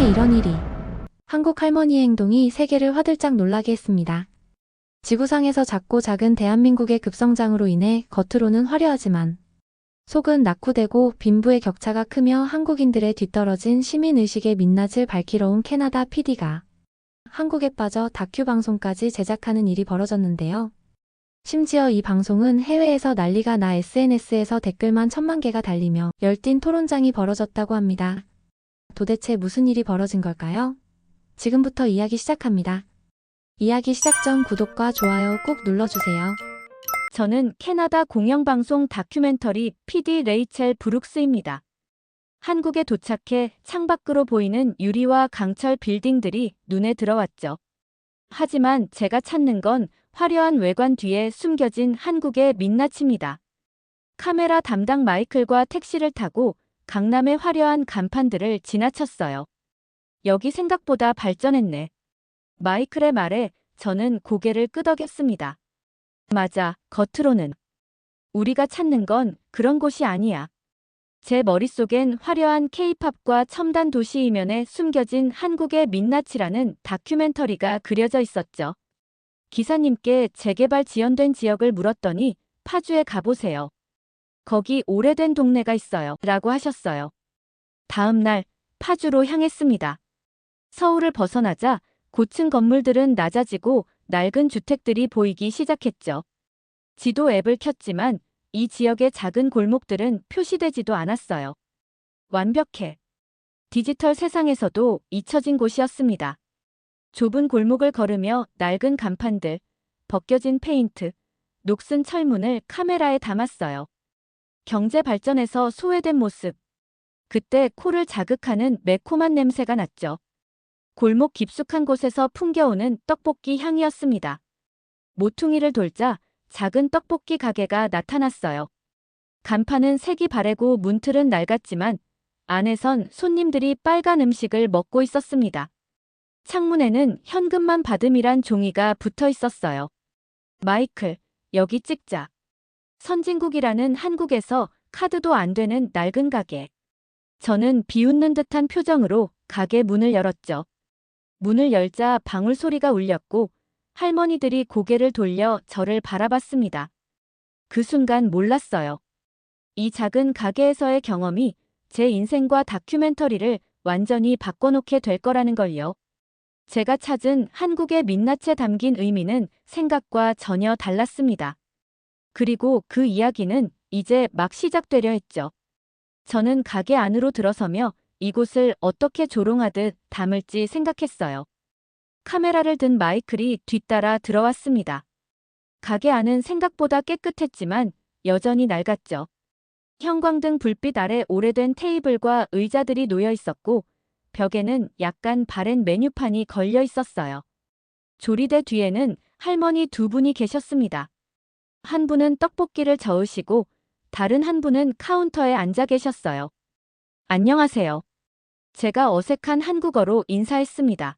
세상에 이런 일이. 한국 할머니의 행동이 세계를 화들짝 놀라게 했습니다. 지구상에서 작고 작은 대한민국의 급성장으로 인해 겉으로는 화려하지만 속은 낙후되고 빈부의 격차가 크며 한국인들의 뒤떨어진 시민의식의 민낯을 밝히러 온 캐나다 PD가 한국에 빠져 다큐 방송까지 제작하는 일이 벌어졌는데요. 심지어 이 방송은 해외에서 난리가 나 SNS에서 댓글만 천만 개가 달리며 열띤 토론장이 벌어졌다고 합니다. 도대체 무슨 일이 벌어진 걸까요? 지금부터 이야기 시작합니다. 이야기 시작 전 구독과 좋아요 꼭 눌러주세요. 저는 캐나다 공영방송 다큐멘터리 PD 레이첼 브룩스입니다. 한국에 도착해 창밖으로 보이는 유리와 강철 빌딩들이 눈에 들어왔죠. 하지만 제가 찾는 건 화려한 외관 뒤에 숨겨진 한국의 민낯입니다. 카메라 담당 마이클과 택시를 타고 강남의 화려한 간판들을 지나쳤어요. 여기 생각보다 발전했네. 마이클의 말에 저는 고개를 끄덕였습니다. 맞아, 겉으로는. 우리가 찾는 건 그런 곳이 아니야. 제 머릿속엔 화려한 케이팝과 첨단 도시 이면에 숨겨진 한국의 민낯이라는 다큐멘터리가 그려져 있었죠. 기사님께 재개발 지연된 지역을 물었더니 파주에 가보세요. 거기 오래된 동네가 있어요. 라고 하셨어요. 다음 날 파주로 향했습니다. 서울을 벗어나자 고층 건물들은 낮아지고 낡은 주택들이 보이기 시작했죠. 지도 앱을 켰지만 이 지역의 작은 골목들은 표시되지도 않았어요. 완벽해. 디지털 세상에서도 잊혀진 곳이었습니다. 좁은 골목을 걸으며 낡은 간판들, 벗겨진 페인트, 녹슨 철문을 카메라에 담았어요. 경제 발전에서 소외된 모습. 그때 코를 자극하는 매콤한 냄새가 났죠. 골목 깊숙한 곳에서 풍겨오는 떡볶이 향이었습니다. 모퉁이를 돌자 작은 떡볶이 가게가 나타났어요. 간판은 색이 바래고 문틀은 낡았지만 안에선 손님들이 빨간 음식을 먹고 있었습니다. 창문에는 현금만 받음이란 종이가 붙어 있었어요. 마이클, 여기 찍자. 선진국이라는 한국에서 카드도 안 되는 낡은 가게. 저는 비웃는 듯한 표정으로 가게 문을 열었죠. 문을 열자 방울 소리가 울렸고 할머니들이 고개를 돌려 저를 바라봤습니다. 그 순간 몰랐어요. 이 작은 가게에서의 경험이 제 인생과 다큐멘터리를 완전히 바꿔놓게 될 거라는 걸요. 제가 찾은 한국의 민낯에 담긴 의미는 생각과 전혀 달랐습니다. 그리고 그 이야기는 이제 막 시작되려 했죠. 저는 가게 안으로 들어서며 이곳을 어떻게 조롱하듯 담을지 생각했어요. 카메라를 든 마이클이 뒤따라 들어왔습니다. 가게 안은 생각보다 깨끗했지만 여전히 낡았죠. 형광등 불빛 아래 오래된 테이블과 의자들이 놓여 있었고 벽에는 약간 바랜 메뉴판이 걸려 있었어요. 조리대 뒤에는 할머니 두 분이 계셨습니다. 한 분은 떡볶이를 저으시고 다른 한 분은 카운터에 앉아 계셨어요. 안녕하세요. 제가 어색한 한국어로 인사했습니다.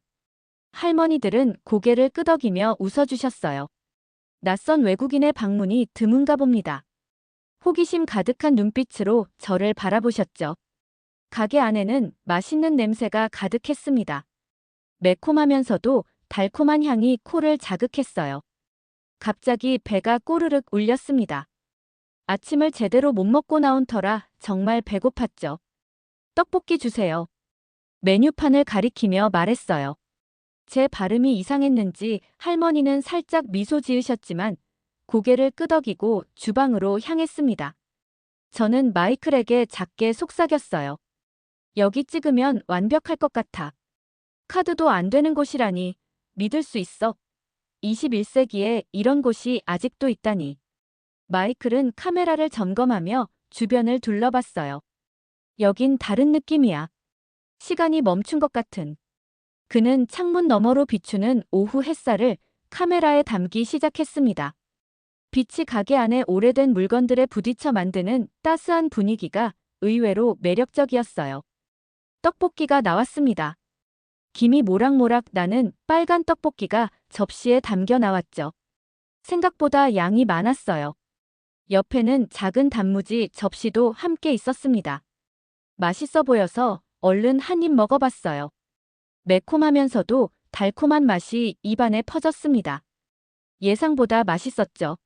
할머니들은 고개를 끄덕이며 웃어주셨어요. 낯선 외국인의 방문이 드문가 봅니다. 호기심 가득한 눈빛으로 저를 바라보셨죠. 가게 안에는 맛있는 냄새가 가득했습니다. 매콤하면서도 달콤한 향이 코를 자극했어요. 갑자기 배가 꼬르륵 울렸습니다. 아침을 제대로 못 먹고 나온 터라 정말 배고팠죠. 떡볶이 주세요. 메뉴판을 가리키며 말했어요. 제 발음이 이상했는지 할머니는 살짝 미소 지으셨지만 고개를 끄덕이고 주방으로 향했습니다. 저는 마이클에게 작게 속삭였어요. 여기 찍으면 완벽할 것 같아. 카드도 안 되는 곳이라니 믿을 수 있어. 21세기에 이런 곳이 아직도 있다니. 마이클은 카메라를 점검하며 주변을 둘러봤어요. 여긴 다른 느낌이야. 시간이 멈춘 것 같은. 그는 창문 너머로 비추는 오후 햇살을 카메라에 담기 시작했습니다. 빛이 가게 안에 오래된 물건들에 부딪혀 만드는 따스한 분위기가 의외로 매력적이었어요. 떡볶이가 나왔습니다. 김이 모락모락 나는 빨간 떡볶이가 접시에 담겨 나왔죠. 생각보다 양이 많았어요. 옆에는 작은 단무지 접시도 함께 있었습니다. 맛있어 보여서 얼른 한 입 먹어봤어요. 매콤하면서도 달콤한 맛이 입안에 퍼졌습니다. 예상보다 맛있었죠.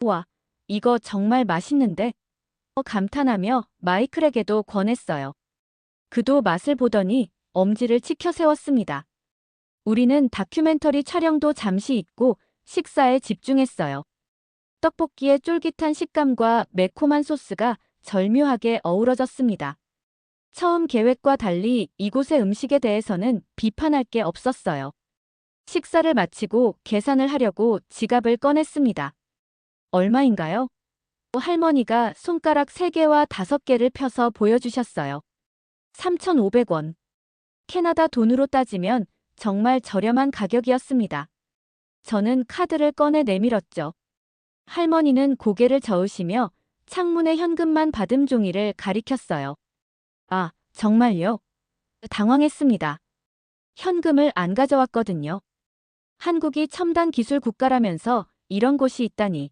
우와, 이거 정말 맛있는데? 어, 감탄하며 마이클에게도 권했어요. 그도 맛을 보더니 엄지를 치켜 세웠습니다. 우리는 다큐멘터리 촬영도 잠시 잊고 식사에 집중했어요. 떡볶이의 쫄깃한 식감과 매콤한 소스가 절묘하게 어우러졌습니다. 처음 계획과 달리 이곳의 음식에 대해서는 비판할 게 없었어요. 식사를 마치고 계산을 하려고 지갑을 꺼냈습니다. 얼마인가요? 할머니가 손가락 3개와 5개를 펴서 보여주셨어요. 3,500원. 캐나다 돈으로 따지면 정말 저렴한 가격이었습니다. 저는 카드를 꺼내 내밀었죠. 할머니는 고개를 저으시며 창문에 현금만 받음 종이를 가리켰어요. 아, 정말요? 당황했습니다. 현금을 안 가져왔거든요. 한국이 첨단 기술 국가라면서 이런 곳이 있다니.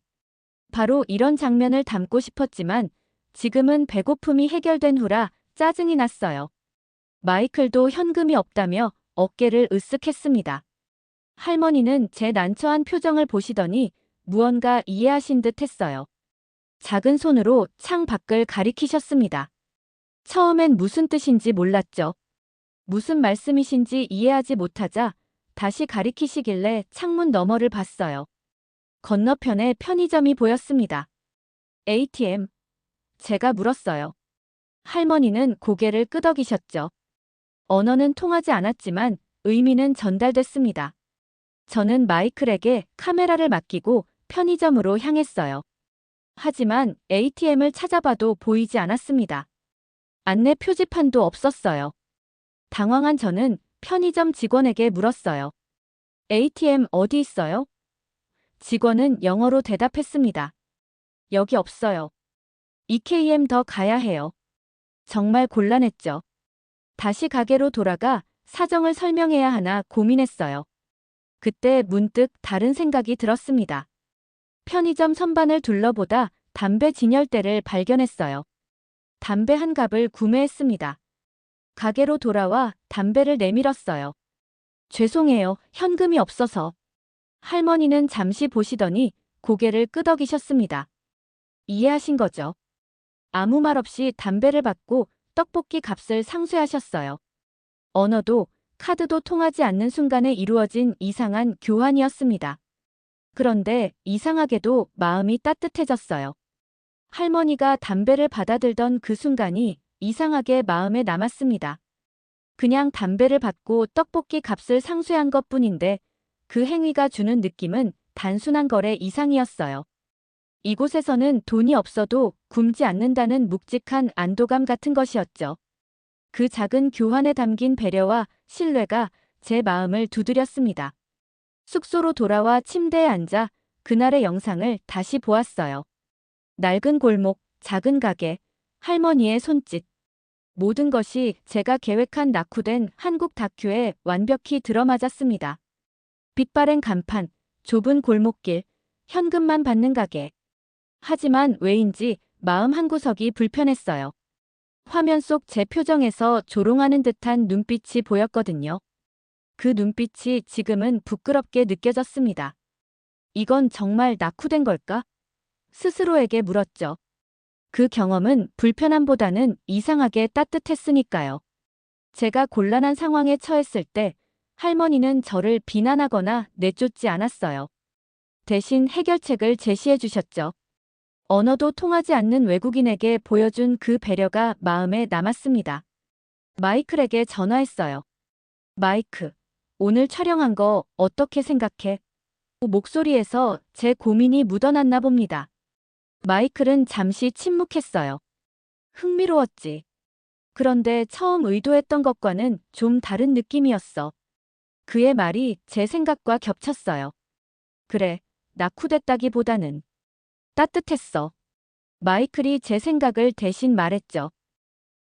바로 이런 장면을 담고 싶었지만 지금은 배고픔이 해결된 후라 짜증이 났어요. 마이클도 현금이 없다며 어깨를 으쓱했습니다. 할머니는 제 난처한 표정을 보시더니 무언가 이해하신 듯 했어요. 작은 손으로 창 밖을 가리키셨습니다. 처음엔 무슨 뜻인지 몰랐죠. 무슨 말씀이신지 이해하지 못하자 다시 가리키시길래 창문 너머를 봤어요. 건너편에 편의점이 보였습니다. ATM. 제가 물었어요. 할머니는 고개를 끄덕이셨죠. 언어는 통하지 않았지만 의미는 전달됐습니다. 저는 마이클에게 카메라를 맡기고 편의점으로 향했어요. 하지만 ATM을 찾아봐도 보이지 않았습니다. 안내 표지판도 없었어요. 당황한 저는 편의점 직원에게 물었어요. ATM 어디 있어요? 직원은 영어로 대답했습니다. 여기 없어요. EKM 더 가야 해요. 정말 곤란했죠. 다시 가게로 돌아가 사정을 설명해야 하나 고민했어요. 그때 문득 다른 생각이 들었습니다. 편의점 선반을 둘러보다 담배 진열대를 발견했어요. 담배 한 갑을 구매했습니다. 가게로 돌아와 담배를 내밀었어요. 죄송해요. 현금이 없어서. 할머니는 잠시 보시더니 고개를 끄덕이셨습니다. 이해하신 거죠? 아무 말 없이 담배를 받고 떡볶이 값을 상쇄하셨어요. 언어도 카드도 통하지 않는 순간에 이루어진 이상한 교환이었습니다. 그런데 이상하게도 마음이 따뜻해졌어요. 할머니가 담배를 받아들던 그 순간이 이상하게 마음에 남았습니다. 그냥 담배를 받고 떡볶이 값을 상쇄한 것 뿐인데 그 행위가 주는 느낌은 단순한 거래 이상이었어요. 이곳에서는 돈이 없어도 굶지 않는다는 묵직한 안도감 같은 것이었죠. 그 작은 교환에 담긴 배려와 신뢰가 제 마음을 두드렸습니다. 숙소로 돌아와 침대에 앉아 그날의 영상을 다시 보았어요. 낡은 골목, 작은 가게, 할머니의 손짓. 모든 것이 제가 계획한 낙후된 한국 다큐에 완벽히 들어맞았습니다. 빛바랜 간판, 좁은 골목길, 현금만 받는 가게. 하지만 왜인지 마음 한구석이 불편했어요. 화면 속 제 표정에서 조롱하는 듯한 눈빛이 보였거든요. 그 눈빛이 지금은 부끄럽게 느껴졌습니다. 이건 정말 낙후된 걸까? 스스로에게 물었죠. 그 경험은 불편함보다는 이상하게 따뜻했으니까요. 제가 곤란한 상황에 처했을 때 할머니는 저를 비난하거나 내쫓지 않았어요. 대신 해결책을 제시해 주셨죠. 언어도 통하지 않는 외국인에게 보여준 그 배려가 마음에 남았습니다. 마이클에게 전화했어요. 마이크, 오늘 촬영한 거 어떻게 생각해? 목소리에서 제 고민이 묻어났나 봅니다. 마이클은 잠시 침묵했어요. 흥미로웠지. 그런데 처음 의도했던 것과는 좀 다른 느낌이었어. 그의 말이 제 생각과 겹쳤어요. 그래, 낙후됐다기보다는 따뜻했어. 마이클이 제 생각을 대신 말했죠.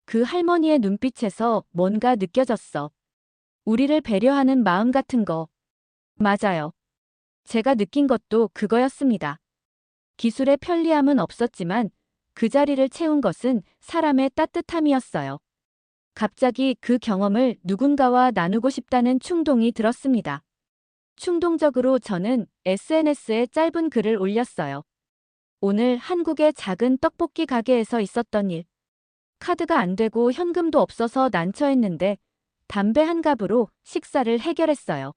그 할머니의 눈빛에서 뭔가 느껴졌어. 우리를 배려하는 마음 같은 거. 맞아요. 제가 느낀 것도 그거였습니다. 기술의 편리함은 없었지만 그 자리를 채운 것은 사람의 따뜻함이었어요. 갑자기 그 경험을 누군가와 나누고 싶다는 충동이 들었습니다. 충동적으로 저는 SNS에 짧은 글을 올렸어요. 오늘 한국의 작은 떡볶이 가게에서 있었던 일. 카드가 안 되고 현금도 없어서 난처했는데 담배 한 갑으로 식사를 해결했어요.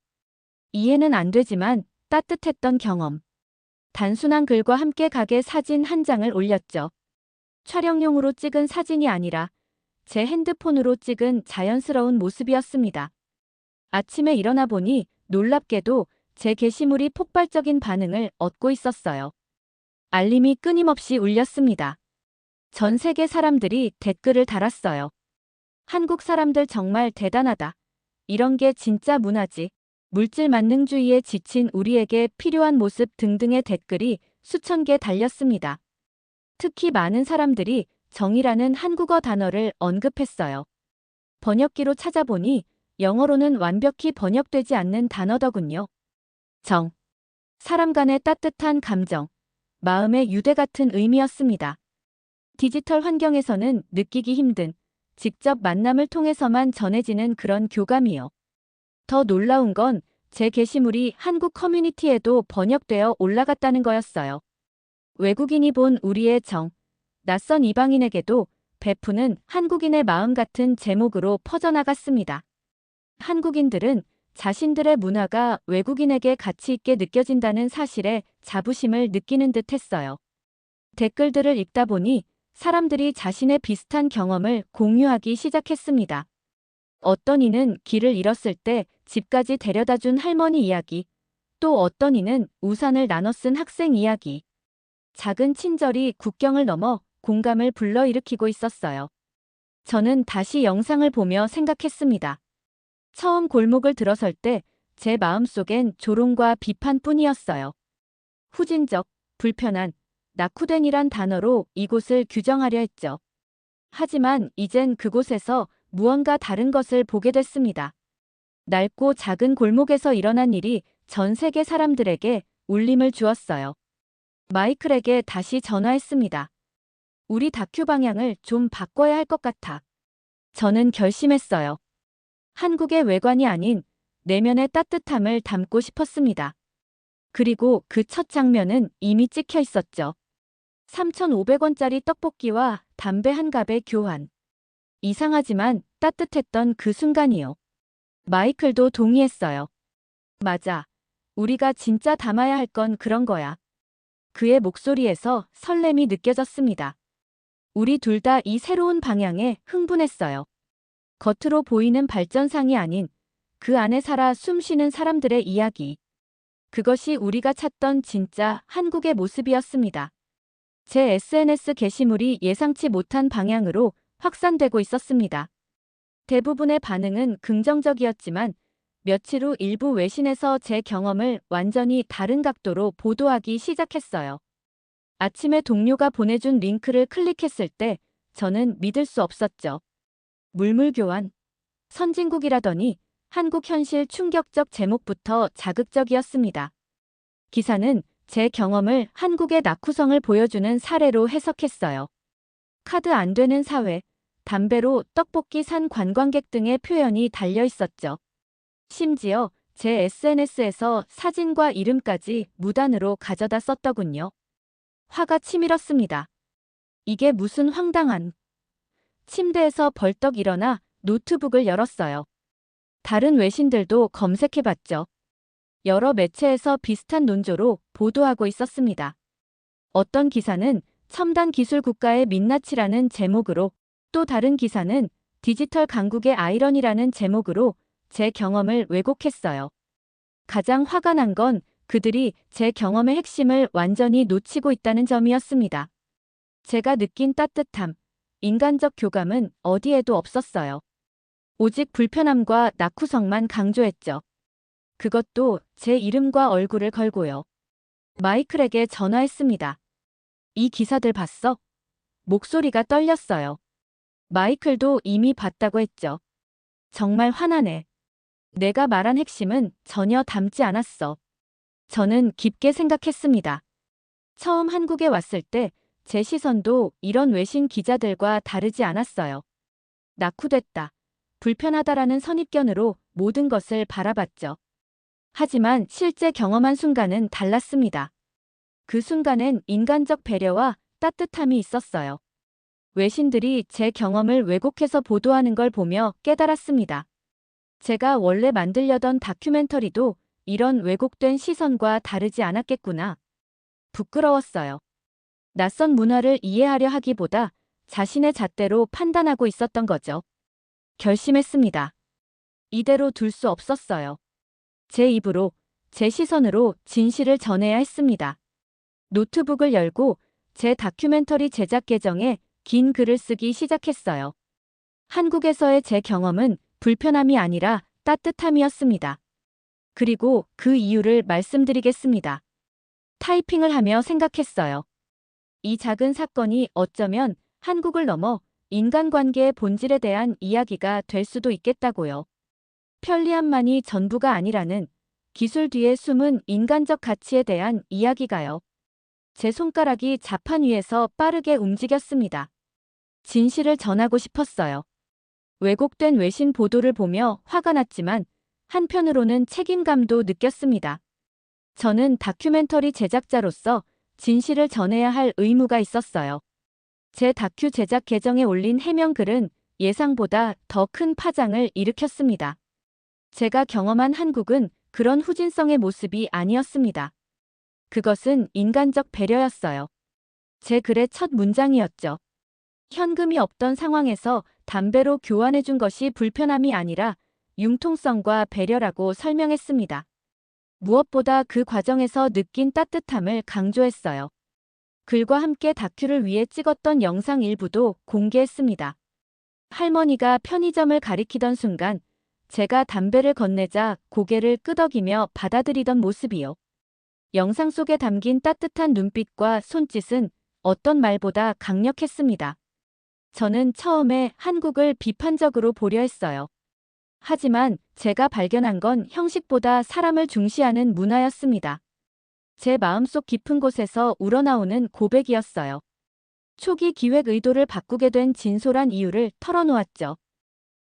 이해는 안 되지만 따뜻했던 경험. 단순한 글과 함께 가게 사진 한 장을 올렸죠. 촬영용으로 찍은 사진이 아니라 제 핸드폰으로 찍은 자연스러운 모습이었습니다. 아침에 일어나 보니 놀랍게도 제 게시물이 폭발적인 반응을 얻고 있었어요. 알림이 끊임없이 울렸습니다. 전 세계 사람들이 댓글을 달았어요. 한국 사람들 정말 대단하다. 이런 게 진짜 문화지. 물질 만능주의에 지친 우리에게 필요한 모습 등등의 댓글이 수천 개 달렸습니다. 특히 많은 사람들이 정이라는 한국어 단어를 언급했어요. 번역기로 찾아보니 영어로는 완벽히 번역되지 않는 단어더군요. 정. 사람 간의 따뜻한 감정, 마음의 유대 같은 의미였습니다. 디지털 환경에서는 느끼기 힘든 직접 만남을 통해서만 전해지는 그런 교감이요. 더 놀라운 건 제 게시물이 한국 커뮤니티에도 번역되어 올라갔다는 거였어요. 외국인이 본 우리의 정, 낯선 이방인에게도 베푸는 한국인의 마음 같은 제목으로 퍼져나갔습니다. 한국인들은 자신들의 문화가 외국인에게 가치 있게 느껴진다는 사실에 자부심을 느끼는 듯 했어요. 댓글들을 읽다 보니 사람들이 자신의 비슷한 경험을 공유하기 시작했습니다. 어떤 이는 길을 잃었을 때 집까지 데려다 준 할머니 이야기, 또 어떤 이는 우산을 나눠 쓴 학생 이야기. 작은 친절이 국경을 넘어 공감을 불러일으키고 있었어요. 저는 다시 영상을 보며 생각했습니다. 처음 골목을 들어설 때 제 마음속엔 조롱과 비판뿐이었어요. 후진적, 불편한, 낙후된이란 단어로 이곳을 규정하려 했죠. 하지만 이젠 그곳에서 무언가 다른 것을 보게 됐습니다. 낡고 작은 골목에서 일어난 일이 전 세계 사람들에게 울림을 주었어요. 마이클에게 다시 전화했습니다. 우리 다큐 방향을 좀 바꿔야 할 것 같아. 저는 결심했어요. 한국의 외관이 아닌 내면의 따뜻함을 담고 싶었습니다. 그리고 그 첫 장면은 이미 찍혀 있었죠. 3,500원짜리 떡볶이와 담배 한 갑의 교환. 이상하지만 따뜻했던 그 순간이요. 마이클도 동의했어요. 맞아. 우리가 진짜 담아야 할 건 그런 거야. 그의 목소리에서 설렘이 느껴졌습니다. 우리 둘 다 이 새로운 방향에 흥분했어요. 겉으로 보이는 발전상이 아닌 그 안에 살아 숨쉬는 사람들의 이야기. 그것이 우리가 찾던 진짜 한국의 모습이었습니다. 제 SNS 게시물이 예상치 못한 방향으로 확산되고 있었습니다. 대부분의 반응은 긍정적이었지만 며칠 후 일부 외신에서 제 경험을 완전히 다른 각도로 보도하기 시작했어요. 아침에 동료가 보내준 링크를 클릭했을 때 저는 믿을 수 없었죠. 물물교환. 선진국이라더니 한국 현실 충격적 제목부터 자극적이었습니다. 기사는 제 경험을 한국의 낙후성을 보여주는 사례로 해석했어요. 카드 안 되는 사회, 담배로 떡볶이 산 관광객 등의 표현이 달려 있었죠. 심지어 제 SNS에서 사진과 이름까지 무단으로 가져다 썼더군요. 화가 치밀었습니다. 이게 무슨 황당한. 침대에서 벌떡 일어나 노트북을 열었어요. 다른 외신들도 검색해봤죠. 여러 매체에서 비슷한 논조로 보도하고 있었습니다. 어떤 기사는 첨단 기술 국가의 민낯이라는 제목으로 또 다른 기사는 디지털 강국의 아이러니라는 제목으로 제 경험을 왜곡했어요. 가장 화가 난 건 그들이 제 경험의 핵심을 완전히 놓치고 있다는 점이었습니다. 제가 느낀 따뜻함, 인간적 교감은 어디에도 없었어요. 오직 불편함과 낙후성만 강조했죠. 그것도 제 이름과 얼굴을 걸고요. 마이클에게 전화했습니다. 이 기사들 봤어? 목소리가 떨렸어요. 마이클도 이미 봤다고 했죠. 정말 화나네. 내가 말한 핵심은 전혀 담지 않았어. 저는 깊게 생각했습니다. 처음 한국에 왔을 때 제 시선도 이런 외신 기자들과 다르지 않았어요. 낙후됐다. 불편하다라는 선입견으로 모든 것을 바라봤죠. 하지만 실제 경험한 순간은 달랐습니다. 그 순간엔 인간적 배려와 따뜻함이 있었어요. 외신들이 제 경험을 왜곡해서 보도하는 걸 보며 깨달았습니다. 제가 원래 만들려던 다큐멘터리도 이런 왜곡된 시선과 다르지 않았겠구나. 부끄러웠어요. 낯선 문화를 이해하려 하기보다 자신의 잣대로 판단하고 있었던 거죠. 결심했습니다. 이대로 둘 수 없었어요. 제 입으로, 제 시선으로 진실을 전해야 했습니다. 노트북을 열고 제 다큐멘터리 제작 계정에 긴 글을 쓰기 시작했어요. 한국에서의 제 경험은 불편함이 아니라 따뜻함이었습니다. 그리고 그 이유를 말씀드리겠습니다. 타이핑을 하며 생각했어요. 이 작은 사건이 어쩌면 한국을 넘어 인간관계의 본질에 대한 이야기가 될 수도 있겠다고요. 편리함만이 전부가 아니라는 기술 뒤에 숨은 인간적 가치에 대한 이야기가요. 제 손가락이 자판 위에서 빠르게 움직였습니다. 진실을 전하고 싶었어요. 왜곡된 외신 보도를 보며 화가 났지만 한편으로는 책임감도 느꼈습니다. 저는 다큐멘터리 제작자로서 진실을 전해야 할 의무가 있었어요. 제 다큐 제작 계정에 올린 해명글은 예상보다 더 큰 파장을 일으켰습니다. 제가 경험한 한국은 그런 후진성의 모습이 아니었습니다. 그것은 인간적 배려였어요. 제 글의 첫 문장이었죠. 현금이 없던 상황에서 담배로 교환해준 것이 불편함이 아니라 융통성과 배려라고 설명했습니다. 무엇보다 그 과정에서 느낀 따뜻함을 강조했어요. 글과 함께 다큐를 위해 찍었던 영상 일부도 공개했습니다. 할머니가 편의점을 가리키던 순간 제가 담배를 건네자 고개를 끄덕이며 받아들이던 모습이요. 영상 속에 담긴 따뜻한 눈빛과 손짓은 어떤 말보다 강력했습니다. 저는 처음에 한국을 비판적으로 보려 했어요. 하지만 제가 발견한 건 형식보다 사람을 중시하는 문화였습니다. 제 마음속 깊은 곳에서 우러나오는 고백이었어요. 초기 기획 의도를 바꾸게 된 진솔한 이유를 털어놓았죠.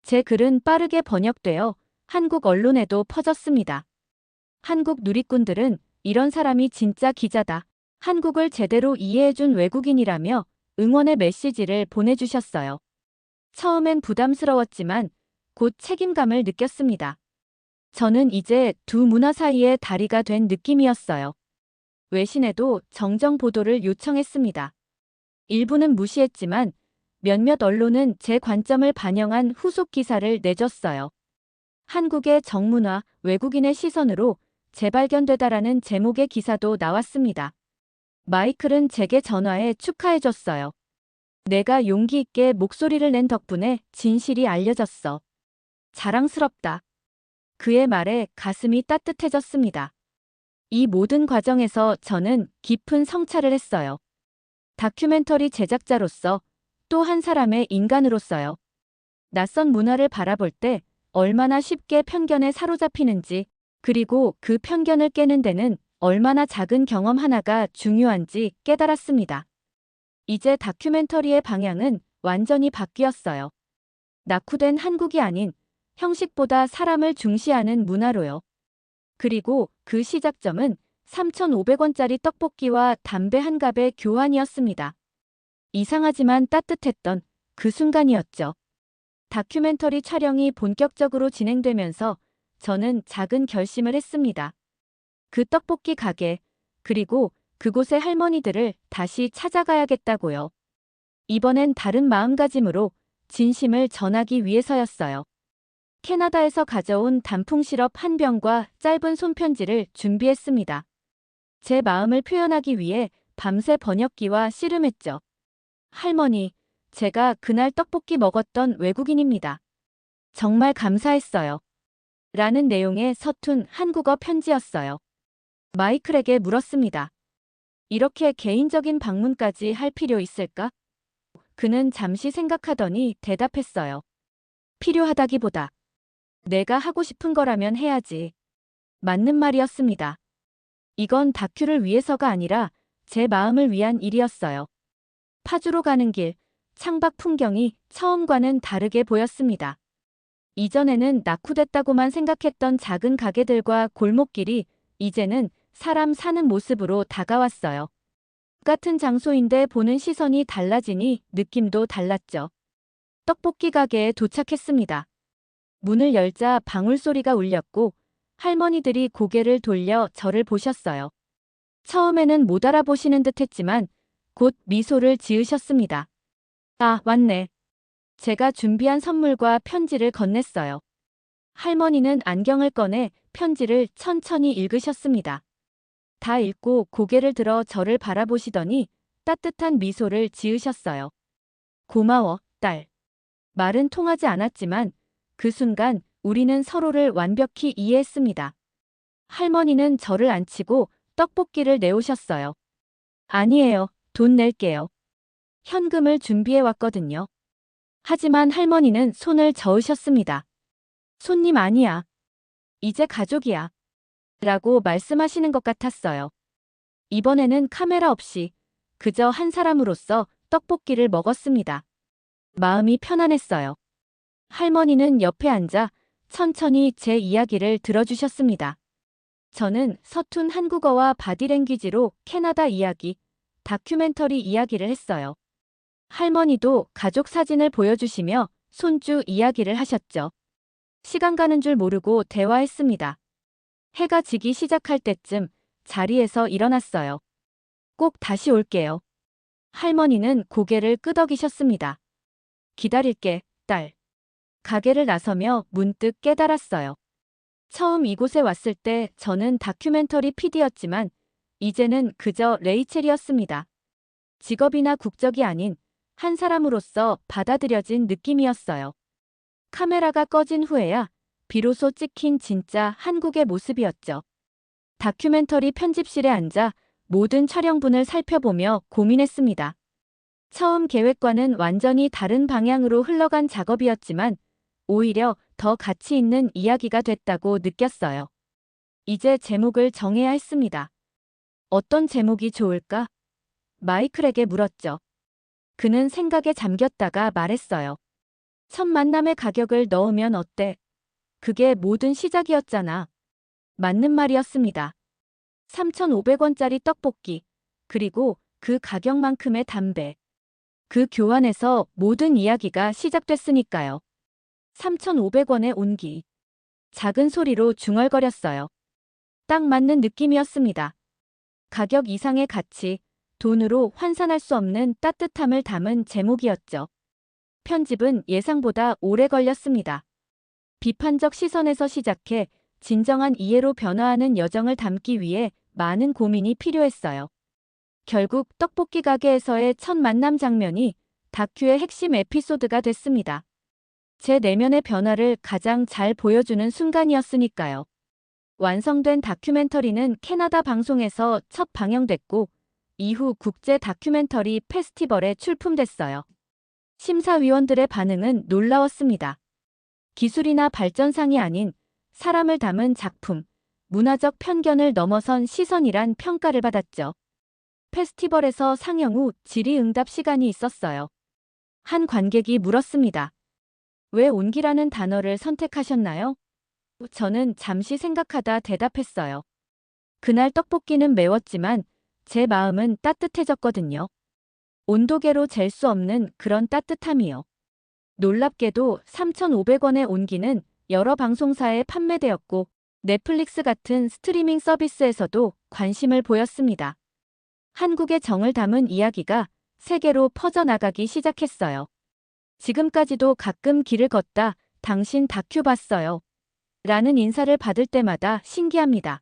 제 글은 빠르게 번역되어 한국 언론에도 퍼졌습니다. 한국 누리꾼들은 이런 사람이 진짜 기자다. 한국을 제대로 이해해준 외국인이라며 응원의 메시지를 보내주셨어요. 처음엔 부담스러웠지만 곧 책임감을 느꼈습니다. 저는 이제 두 문화 사이의 다리가 된 느낌이었어요. 외신에도 정정 보도를 요청했습니다. 일부는 무시했지만 몇몇 언론은 제 관점을 반영한 후속 기사를 내줬어요. 한국의 정문화, 외국인의 시선으로 재발견되다라는 제목의 기사도 나왔습니다. 마이클은 제게 전화해 축하해줬어요. 내가 용기 있게 목소리를 낸 덕분에 진실이 알려졌어. 자랑스럽다. 그의 말에 가슴이 따뜻해졌습니다. 이 모든 과정에서 저는 깊은 성찰을 했어요. 다큐멘터리 제작자로서 또 한 사람의 인간으로서요. 낯선 문화를 바라볼 때 얼마나 쉽게 편견에 사로잡히는지, 그리고 그 편견을 깨는 데는 얼마나 작은 경험 하나가 중요한지 깨달았습니다. 이제 다큐멘터리의 방향은 완전히 바뀌었어요. 낙후된 한국이 아닌 형식보다 사람을 중시하는 문화로요. 그리고 그 시작점은 3,500원짜리 떡볶이와 담배 한 갑의 교환이었습니다. 이상하지만 따뜻했던 그 순간이었죠. 다큐멘터리 촬영이 본격적으로 진행되면서 저는 작은 결심을 했습니다. 그 떡볶이 가게, 그리고 그곳의 할머니들을 다시 찾아가야겠다고요. 이번엔 다른 마음가짐으로 진심을 전하기 위해서였어요. 캐나다에서 가져온 단풍 시럽 한 병과 짧은 손편지를 준비했습니다. 제 마음을 표현하기 위해 밤새 번역기와 씨름했죠. 할머니, 제가 그날 떡볶이 먹었던 외국인입니다. 정말 감사했어요. 라는 내용의 서툰 한국어 편지였어요. 마이클에게 물었습니다. 이렇게 개인적인 방문까지 할 필요 있을까? 그는 잠시 생각하더니 대답했어요. 필요하다기보다 내가 하고 싶은 거라면 해야지. 맞는 말이었습니다. 이건 다큐를 위해서가 아니라 제 마음을 위한 일이었어요. 파주로 가는 길, 창밖 풍경이 처음과는 다르게 보였습니다. 이전에는 낙후됐다고만 생각했던 작은 가게들과 골목길이 이제는 사람 사는 모습으로 다가왔어요. 같은 장소인데 보는 시선이 달라지니 느낌도 달랐죠. 떡볶이 가게에 도착했습니다. 문을 열자 방울소리가 울렸고 할머니들이 고개를 돌려 저를 보셨어요. 처음에는 못 알아보시는 듯 했지만 곧 미소를 지으셨습니다. 아, 왔네. 제가 준비한 선물과 편지를 건넸어요. 할머니는 안경을 꺼내 편지를 천천히 읽으셨습니다. 다 읽고 고개를 들어 저를 바라보시더니 따뜻한 미소를 지으셨어요. 고마워, 딸. 말은 통하지 않았지만 그 순간 우리는 서로를 완벽히 이해했습니다. 할머니는 저를 안치고 떡볶이를 내오셨어요. 아니에요. 돈 낼게요. 현금을 준비해 왔거든요. 하지만 할머니는 손을 저으셨습니다. 손님 아니야. 이제 가족이야. 라고 말씀하시는 것 같았어요. 이번에는 카메라 없이 그저 한 사람으로서 떡볶이를 먹었습니다. 마음이 편안했어요. 할머니는 옆에 앉아 천천히 제 이야기를 들어주셨습니다. 저는 서툰 한국어와 바디랭귀지로 캐나다 이야기, 다큐멘터리 이야기를 했어요. 할머니도 가족 사진을 보여주시며 손주 이야기를 하셨죠. 시간 가는 줄 모르고 대화했습니다. 해가 지기 시작할 때쯤 자리에서 일어났어요. 꼭 다시 올게요. 할머니는 고개를 끄덕이셨습니다. 기다릴게, 딸. 가게를 나서며 문득 깨달았어요. 처음 이곳에 왔을 때 저는 다큐멘터리 PD였지만 이제는 그저 레이첼이었습니다. 직업이나 국적이 아닌 한 사람으로서 받아들여진 느낌이었어요. 카메라가 꺼진 후에야 비로소 찍힌 진짜 한국의 모습이었죠. 다큐멘터리 편집실에 앉아 모든 촬영분을 살펴보며 고민했습니다. 처음 계획과는 완전히 다른 방향으로 흘러간 작업이었지만 오히려 더 가치 있는 이야기가 됐다고 느꼈어요. 이제 제목을 정해야 했습니다. 어떤 제목이 좋을까? 마이클에게 물었죠. 그는 생각에 잠겼다가 말했어요. 첫 만남의 가격을 넣으면 어때? 그게 모든 시작이었잖아. 맞는 말이었습니다. 3,500원짜리 떡볶이, 그리고 그 가격만큼의 담배. 그 교환에서 모든 이야기가 시작됐으니까요. 3,500원의 온기. 작은 소리로 중얼거렸어요. 딱 맞는 느낌이었습니다. 가격 이상의 가치, 돈으로 환산할 수 없는 따뜻함을 담은 제목이었죠. 편집은 예상보다 오래 걸렸습니다. 비판적 시선에서 시작해 진정한 이해로 변화하는 여정을 담기 위해 많은 고민이 필요했어요. 결국 떡볶이 가게에서의 첫 만남 장면이 다큐의 핵심 에피소드가 됐습니다. 제 내면의 변화를 가장 잘 보여주는 순간이었으니까요. 완성된 다큐멘터리는 캐나다 방송에서 첫 방영됐고 이후 국제 다큐멘터리 페스티벌에 출품됐어요. 심사위원들의 반응은 놀라웠습니다. 기술이나 발전상이 아닌 사람을 담은 작품, 문화적 편견을 넘어선 시선이란 평가를 받았죠. 페스티벌에서 상영 후 질의응답 시간이 있었어요. 한 관객이 물었습니다. 왜 온기라는 단어를 선택하셨나요? 저는 잠시 생각하다 대답했어요. 그날 떡볶이는 매웠지만 제 마음은 따뜻해졌거든요. 온도계로 잴 수 없는 그런 따뜻함이요. 놀랍게도 3,500원의 온기는 여러 방송사에 판매되었고 넷플릭스 같은 스트리밍 서비스에서도 관심을 보였습니다. 한국의 정을 담은 이야기가 세계로 퍼져나가기 시작했어요. 지금까지도 가끔 길을 걷다 당신 다큐 봤어요. 라는 인사를 받을 때마다 신기합니다.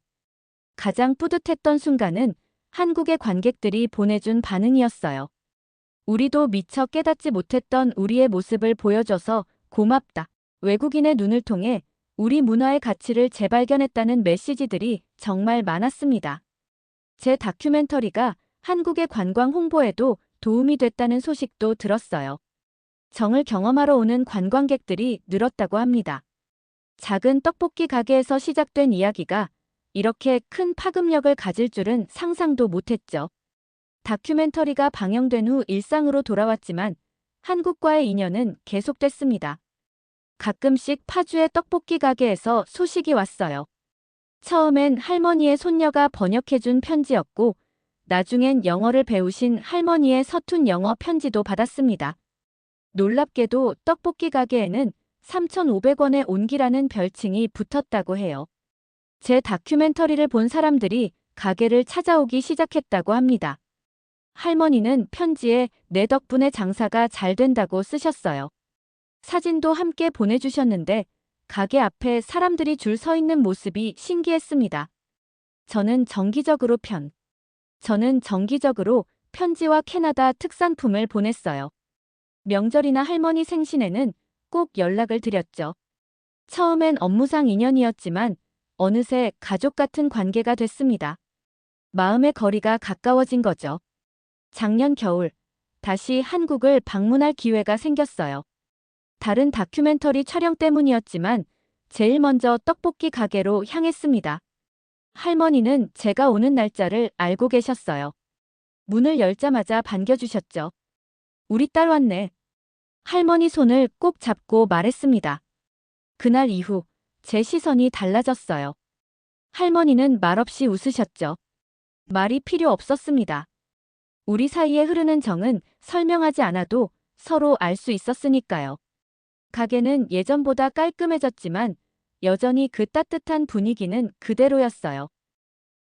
가장 뿌듯했던 순간은 한국의 관객들이 보내준 반응이었어요. 우리도 미처 깨닫지 못했던 우리의 모습을 보여줘서 고맙다. 외국인의 눈을 통해 우리 문화의 가치를 재발견했다는 메시지들이 정말 많았습니다. 제 다큐멘터리가 한국의 관광 홍보에도 도움이 됐다는 소식도 들었어요. 정을 경험하러 오는 관광객들이 늘었다고 합니다. 작은 떡볶이 가게에서 시작된 이야기가 이렇게 큰 파급력을 가질 줄은 상상도 못했죠. 다큐멘터리가 방영된 후 일상으로 돌아왔지만 한국과의 인연은 계속됐습니다. 가끔씩 파주의 떡볶이 가게에서 소식이 왔어요. 처음엔 할머니의 손녀가 번역해준 편지였고, 나중엔 영어를 배우신 할머니의 서툰 영어 편지도 받았습니다. 놀랍게도 떡볶이 가게에는 3,500원의 온기라는 별칭이 붙었다고 해요. 제 다큐멘터리를 본 사람들이 가게를 찾아오기 시작했다고 합니다. 할머니는 편지에 내 덕분에 장사가 잘 된다고 쓰셨어요. 사진도 함께 보내주셨는데 가게 앞에 사람들이 줄 서 있는 모습이 신기했습니다. 저는 정기적으로 편. 저는 정기적으로 편지와 캐나다 특산품을 보냈어요. 명절이나 할머니 생신에는 꼭 연락을 드렸죠. 처음엔 업무상 인연이었지만 어느새 가족 같은 관계가 됐습니다. 마음의 거리가 가까워진 거죠. 작년 겨울, 다시 한국을 방문할 기회가 생겼어요. 다른 다큐멘터리 촬영 때문이었지만 제일 먼저 떡볶이 가게로 향했습니다. 할머니는 제가 오는 날짜를 알고 계셨어요. 문을 열자마자 반겨주셨죠. 우리 딸 왔네. 할머니 손을 꼭 잡고 말했습니다. 그날 이후 제 시선이 달라졌어요. 할머니는 말없이 웃으셨죠. 말이 필요 없었습니다. 우리 사이에 흐르는 정은 설명하지 않아도 서로 알 수 있었으니까요. 가게는 예전보다 깔끔해졌지만 여전히 그 따뜻한 분위기는 그대로였어요.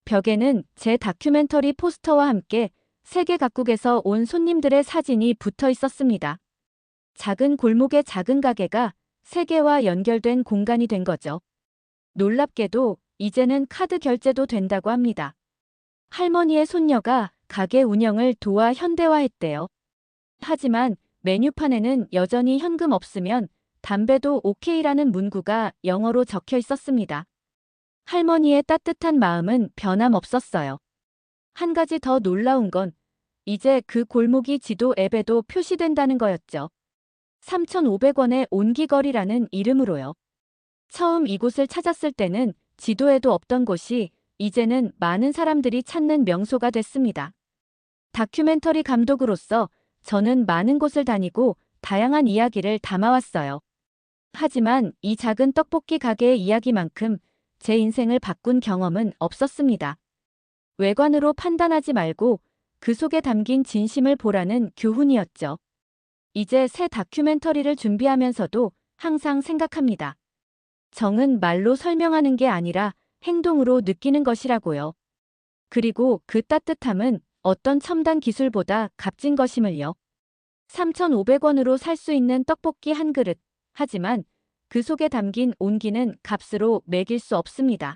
벽에는 제 다큐멘터리 포스터와 함께 세계 각국에서 온 손님들의 사진이 붙어 있었습니다. 작은 골목의 작은 가게가 세계와 연결된 공간이 된 거죠. 놀랍게도 이제는 카드 결제도 된다고 합니다. 할머니의 손녀가 가게 운영을 도와 현대화했대요. 하지만 메뉴판에는 여전히 현금 없으면 담배도 오케이라는 문구가 영어로 적혀 있었습니다. 할머니의 따뜻한 마음은 변함없었어요. 한 가지 더 놀라운 건 이제 그 골목이 지도 앱에도 표시된다는 거였죠. 3,500원의 온기거리라는 이름으로요. 처음 이곳을 찾았을 때는 지도에도 없던 곳이 이제는 많은 사람들이 찾는 명소가 됐습니다. 다큐멘터리 감독으로서 저는 많은 곳을 다니고 다양한 이야기를 담아왔어요. 하지만 이 작은 떡볶이 가게의 이야기만큼 제 인생을 바꾼 경험은 없었습니다. 외관으로 판단하지 말고 그 속에 담긴 진심을 보라는 교훈이었죠. 이제 새 다큐멘터리를 준비하면서도 항상 생각합니다. 정은 말로 설명하는 게 아니라 행동으로 느끼는 것이라고요. 그리고 그 따뜻함은 어떤 첨단 기술보다 값진 것임을요. 3,500원으로 살 수 있는 떡볶이 한 그릇. 하지만 그 속에 담긴 온기는 값으로 매길 수 없습니다.